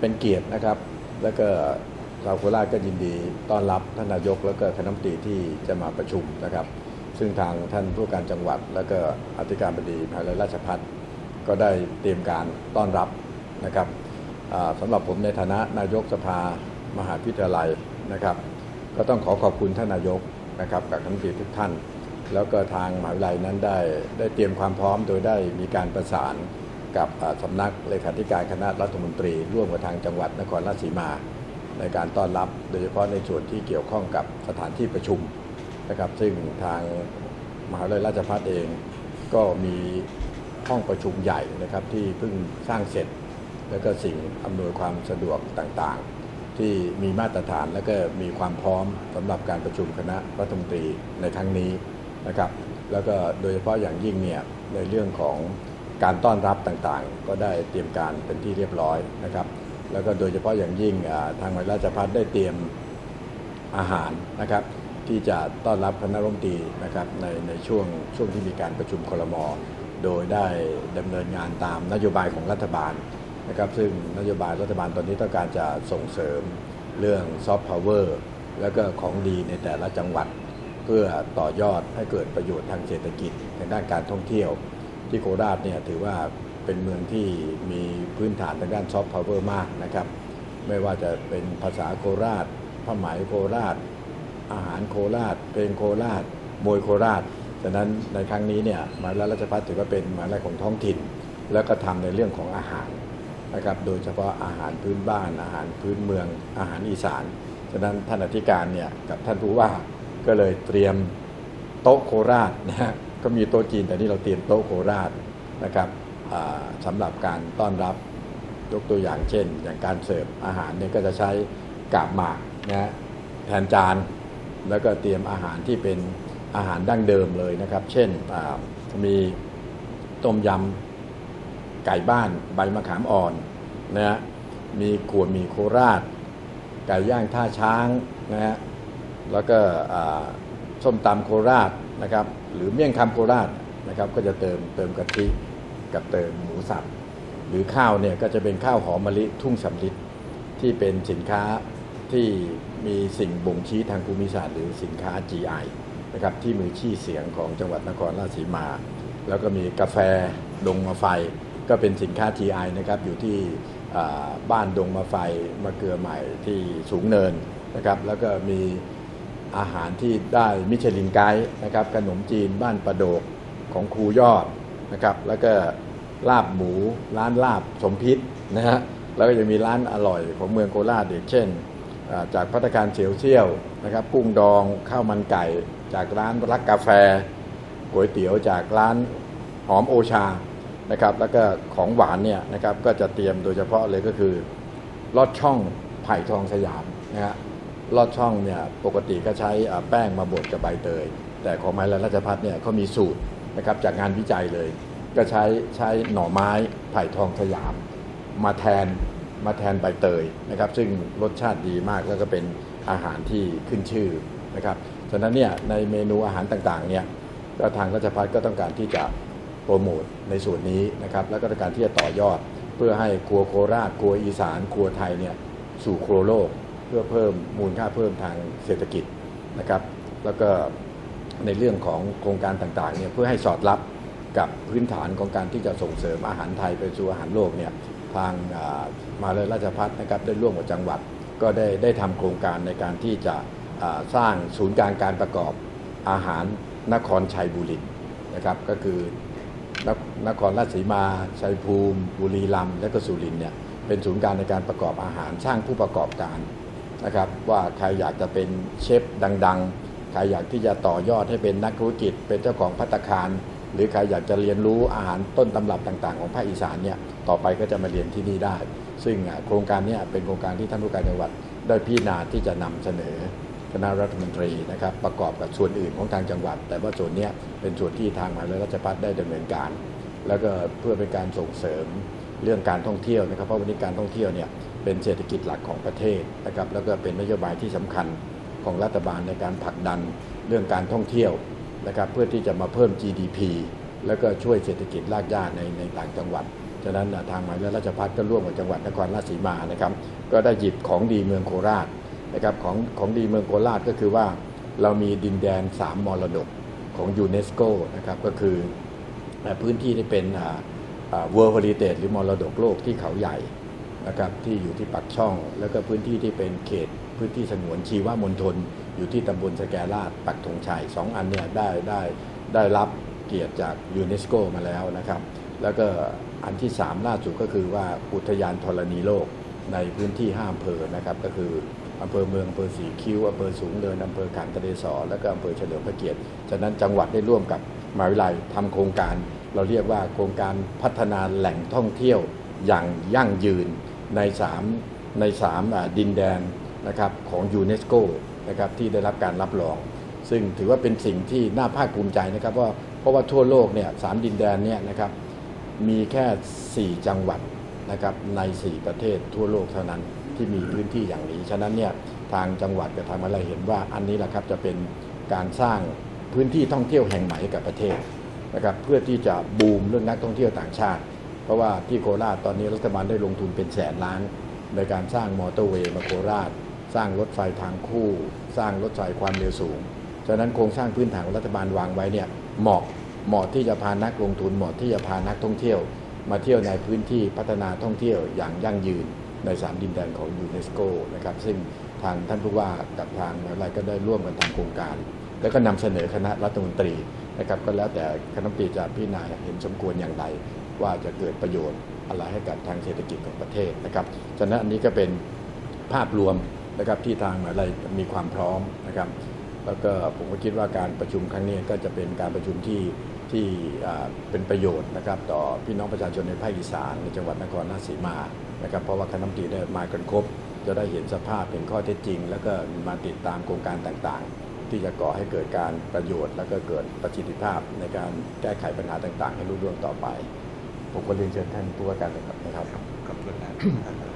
เป็นเกียรตินะครับ แล้วก็ชาวโคราชก็ยินดีต้อนรับท่านนายก แล้วก็คณะมนตรีที่จะมาประชุมนะครับ ซึ่งทางท่านผู้การจังหวัด แล้วก็อธิการบดีมหาวิทยาลัยราชภัฏก็ได้เตรียมการต้อนรับนะครับสำหรับผมในฐานะนายกสภามหาวิทยาลัยนะครับ ก็ต้องขอขอบคุณท่านนายกนะครับกับคณะมนตรีทุกท่าน แล้วก็ทางมหาวิทยาลัยนั้นได้ได้เตรียมความพร้อมโดยได้มีการประสาน กับสำนักเลขาธิการคณะรัฐมนตรี ร่วมกับทางจังหวัดนครราชสีมา ในการต้อนรับโดยเฉพาะในส่วนที่เกี่ยวข้องกับสถานที่ประชุมนะครับซึ่งทางมหาวิทยาลัยราชภัฏเองก็มีห้องประชุมใหญ่นะครับที่เพิ่งสร้างเสร็จ แล้วก็สิ่งอำนวยความสะดวกต่างๆ ที่มีมาตรฐานและก็มีความพร้อมสำหรับการประชุมคณะรัฐมนตรีในครั้งนี้นะครับแล้วก็โดยเฉพาะอย่างยิ่งเนี่ยในเรื่องของ การต้อนรับต่างๆ ก็ได้เตรียมการเป็นที่เรียบร้อยนะครับ แล้วก็โดยเฉพาะอย่างยิ่งทางวิทยาลัยราชภัฏได้เตรียมอาหารนะครับ ที่จะต้อนรับคณะรัฐมนตรีนะครับในในช่วงช่วงที่มีการประชุมคลมโดยได้ดำเนินงานตามนโยบายของรัฐบาลนะครับ ซึ่งนโยบายรัฐบาลตอนนี้ต้องการจะส่งเสริมเรื่องซอฟต์พาวเวอร์แล้วก็ของดีในแต่ละจังหวัด เพื่อต่อยอดให้เกิดประโยชน์ทางเศรษฐกิจในด้านการท่องเที่ยว ที่โคราชเนี่ยถือว่าเป็นเมืองที่มีพื้นฐานทางด้านซอฟต์พาวเวอร์มากนะครับ ไม่ว่าจะเป็นภาษาโคราชผ้าไหมโคราช อาหารโคราช เพลงโคราชมวยโคราชฉะนั้นในครั้งนี้เนี่ยมหาวิทยาลัยราชภัฏถือว่าเป็นมหาวิทยาลัยของท้องถิ่น แล้วก็ทำในเรื่องของอาหารนะครับ โดยเฉพาะอาหารพื้นบ้าน อาหารพื้นเมือง อาหารอีสานฉะนั้นท่านอธิการเนี่ยกับท่านผู้ว่าก็เลยเตรียมโต๊ะโคราชนะฮะ ก็มีโต๊ะจีนแต่นี่เราเตรียมโต๊ะโคราชนะครับสำหรับการต้อนรับยกตัวอย่างเช่น อย่างการเสิร์ฟอาหารเนี่ยก็จะใช้กาบหมากนะฮะแทนจานแล้วก็เตรียมอาหารที่เป็นอาหารดั้งเดิมเลยนะครับ เช่นมีต้มยำไก่บ้านใบมะขามอ่อนนะฮะมีขัวหมีโคราช ไก่ย่างท่าช้างนะฮะแล้วก็ส้มตำโคราช นะครับ หรือเมี่ยงคำโคราชนะครับ ก็จะเติมเติมกะทิกับเติมหมูสับหรือข้าวเนี่ยก็จะเป็นข้าวหอมมะลิทุ่งสำลิดที่เป็นสินค้าที่มีสิ่งบ่งชี้ทางภูมิศาสตร์หรือสินค้า GI นะครับที่มือชี้เสียงของจังหวัดนครราชสีมา แล้วก็มีกาแฟดงมาไฟ ก็เป็นสินค้า GI นะครับอยู่ที่บ้านดงมาไฟมะเกลือใหม่ที่สูงเนินนะครับแล้วก็มี อาหารที่ได้มิชลินไกด์นะครับขนมจีนบ้านประโดกของครูยอดนะครับแล้วก็ลาบหมูร้านลาบสมพิษนะฮะแล้วก็ยังมีร้านอร่อยของเมืองโคราชอีกเช่น จากพัตการเฉียวเชี่ยวนะครับกุ้งดองข้าวมันไก่ จากร้านรักกาแฟก๋วยเตี๋ยวจากร้านหอมโอชานะครับแล้วก็ของหวานเนี่ยนะครับก็จะเตรียมโดยเฉพาะเลยก็คือลอดช่องไผ่ทองสยามนะฮะ ลอดช่องเนี่ยปกติก็ใช้แป้งมาบดกับใบเตย แต่ของไม้และราชพัฒเนี่ยเขามีสูตรนะครับจากงานวิจัยเลย ก็ใช้ใช้หน่อไม้ไผ่ทองสยาม มาแทนมาแทนใบเตยนะครับซึ่งรสชาติดีมากแล้วก็เป็นอาหารที่ขึ้นชื่อนะครับฉะนั้นเนี่ยในเมนูอาหารต่างๆเนี่ยก็ทางราชพัฒก็ต้องการที่จะโปรโมทในส่วนนี้นะครับแล้วก็ต้องการที่จะต่อยอด เพื่อให้ครัวโคราชครัวอีสานครัวไทยเนี่ยสู่ครัวโลก เพื่อเพิ่มมูลค่าเพิ่มทางเศรษฐกิจนะครับ แล้วก็ในเรื่องของโครงการต่างๆเนี่ยเพื่อให้สอดรับกับพื้นฐานของการที่จะส่งเสริมอาหารไทยไปสู่อาหารโลกเนี่ยทางอ่ามาเลยราชพัฒนะครับได้ร่วมกับจังหวัด ก็ได้ได้ทำโครงการในการที่จะสร้างศูนย์กลางการประกอบอาหารนครชัยบุรีนะครับก็คือนนครราชสีมา ชัยภูมิ บุรีรัมย์และก็สุรินทร์เนี่ยเป็นศูนย์กลางในการประกอบอาหารสร้างผู้ประกอบการ นะครับว่าใครอยากจะเป็นเชฟดังๆ ใครอยากที่จะต่อยอดให้เป็นนักธุรกิจ เป็นเจ้าของพัตตาคาร หรือใครอยากจะเรียนรู้อาหารต้นตำรับต่างๆ ของภาคอีสานเนี่ยต่อไปก็จะมาเรียนที่นี่ได้ ซึ่งโครงการนี้เป็นโครงการที่ท่านผู้การจังหวัดได้พิจารณาที่จะนำเสนอคณะรัฐมนตรีนะครับประกอบกับส่วนอื่นของทางจังหวัด แต่ว่าส่วนนี้เป็นส่วนที่ทางมหาวิทยาลัยราชภัฏได้ดำเนินการ แล้วก็เพื่อเป็นการส่งเสริมเรื่องการท่องเที่ยวนะครับเพราะวันนี้การท่องเที่ยวเนี่ย เป็นเศรษฐกิจหลักของประเทศนะครับแล้วก็เป็นนโยบายที่สำคัญของรัฐบาลในการผลักดันเรื่องการท่องเที่ยวนะครับเพื่อที่จะมาเพิ่ม GDP แล้วก็ช่วยเศรษฐกิจรากหญ้าในในต่างจังหวัด ฉะนั้นทางมายาลัยราชภัฏก็ร่วมกับจังหวัดนครราชสีมานะครับก็ได้หยิบของดีเมืองโคราชนะครับของของดีเมืองโคราชก็คือว่าเรามีดินแดน 3 มรดกของยูเนสโกนะครับก็คือพื้นที่ที่เป็นอ่าอ่า World Heritage หรือมรดกโลกที่เขาใหญ่ นะครับที่อยู่ที่ปักช่อง แล้วก็พื้นที่ที่เป็นเขตพื้นที่สงวนชีวมณฑลอยู่ที่ตำบลสแกลาดปักธงชัยสองอันเนี่ยได้ได้ได้รับเกียรติจากยูเนสโกมาแล้วนะครับ แล้วก็อันที่ 3 ล่าสุดก็คือว่าอุทยานธรณีโลกในพื้นที่ห้าอำเภอนะครับ ก็คืออำเภอเมืองอำเภอสีคิ้วอำเภอสูงเนินอำเภอขามทะเลสอและก็อำเภอเฉลิมพระเกียรติฉะนั้นจังหวัดได้ร่วมกับมหาวิทยาลัยทำโครงการ เราเรียกว่าโครงการพัฒนาแหล่งท่องเที่ยวอย่างยั่งยืน ใน3ในสามดินแดนนะครับของยูเนสโกนะครับที่ได้รับการรับรอง ซึ่งถือว่าเป็นสิ่งที่น่าภาคภูมิใจนะครับว่าเพราะว่าทั่วโลกเนี่ยสามดินแดนเนี่ยนะครับมีแค่ 4 จังหวัดนะครับใน 4 ประเทศทั่วโลกเท่านั้นที่มีพื้นที่อย่างนี้ ฉะนั้นเนี่ยทางจังหวัดกับทางอะไรเห็นว่าอันนี้แหละครับจะเป็นการสร้างพื้นที่ท่องเที่ยวแห่งใหม่กับประเทศนะครับเพื่อที่จะบูมเรื่องนักท่องเที่ยวต่างชาติ เพราะว่าที่โคราชตอนนี้รัฐบาลได้ลงทุนเป็นแสนล้าน ในการสร้างมอเตอร์เวย์มาโคราช สร้างรถไฟทางคู่ สร้างรถไฟความเร็วสูง ฉะนั้นโครงสร้างพื้นฐานของรัฐบาลวางไว้เนี่ยเหมาะเหมาะที่จะพานักลงทุนเหมาะที่จะพานักท่องเที่ยว มาเที่ยวในพื้นที่พัฒนาท่องเที่ยวอย่างยั่งยืนในสามดินแดนของยูเนสโกนะครับซึ่งทางท่านผู้ว่ากับทางอะไรก็ได้ร่วมกันทำโครงการ แล้วก็นำเสนอคณะรัฐมนตรีนะครับก็แล้วแต่คณะรัฐมนตรีจะพิจารณาเห็นสมควรอย่างไร ว่าจะเกิดประโยชน์อะไรให้กับทางเศรษฐกิจของประเทศนะครับฉะนั้นอันนี้ก็เป็นภาพรวมนะครับที่ทางอะไรมีความพร้อมนะครับ แล้วก็ผมก็คิดว่าการประชุมครั้งนี้ก็จะเป็นการประชุมที่ที่เป็นประโยชน์นะครับต่อพี่น้องประชาชนในภาคอีสานในจังหวัดนครราชสีมานะครับเพราะว่าคณะรัฐมนตรีได้มากันครบ จะได้เห็นสภาพเห็นข้อเท็จจริง แล้วก็มาติดตามโครงการต่างๆ ที่จะก่อให้เกิดการประโยชน์ แล้วก็เกิดประสิทธิภาพในการแก้ไขปัญหาต่างๆ ให้รุ่งเรืองต่อไป ผมก็เรียนเชิญท่านผู้ว่าการเลยครับนะครับขอบคุณนะ